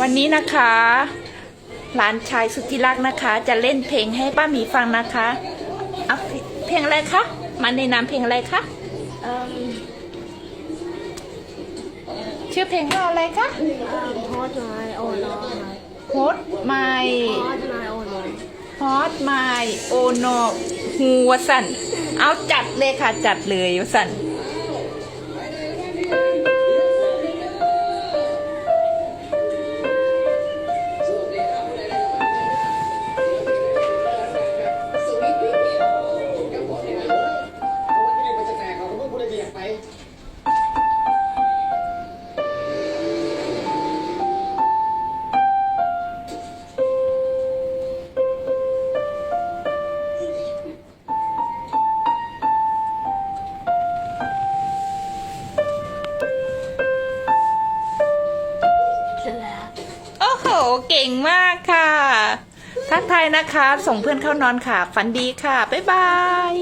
วันนี้นะคะหลานชายสุดที่รักนะคะ จะเล่นเพลงให้ป้าหมีฟังนะคะเอาเพลงอะไรคะมาในนามเพลงอะไรคะเอ่อชื่อเพลงว่าอะไรคะฮอตไมโอ้น้อย Hot My ฮอตไมโอ้น้อย Hot My Oh No ฮูวสันเอาจัดเลยค่ะจัดเลยวสัน โอ้โห เก่งมากค่ะ ทักทายนะคะ ส่งเพื่อนเข้านอนค่ะ ฝันดีค่ะ บ๊ายบาย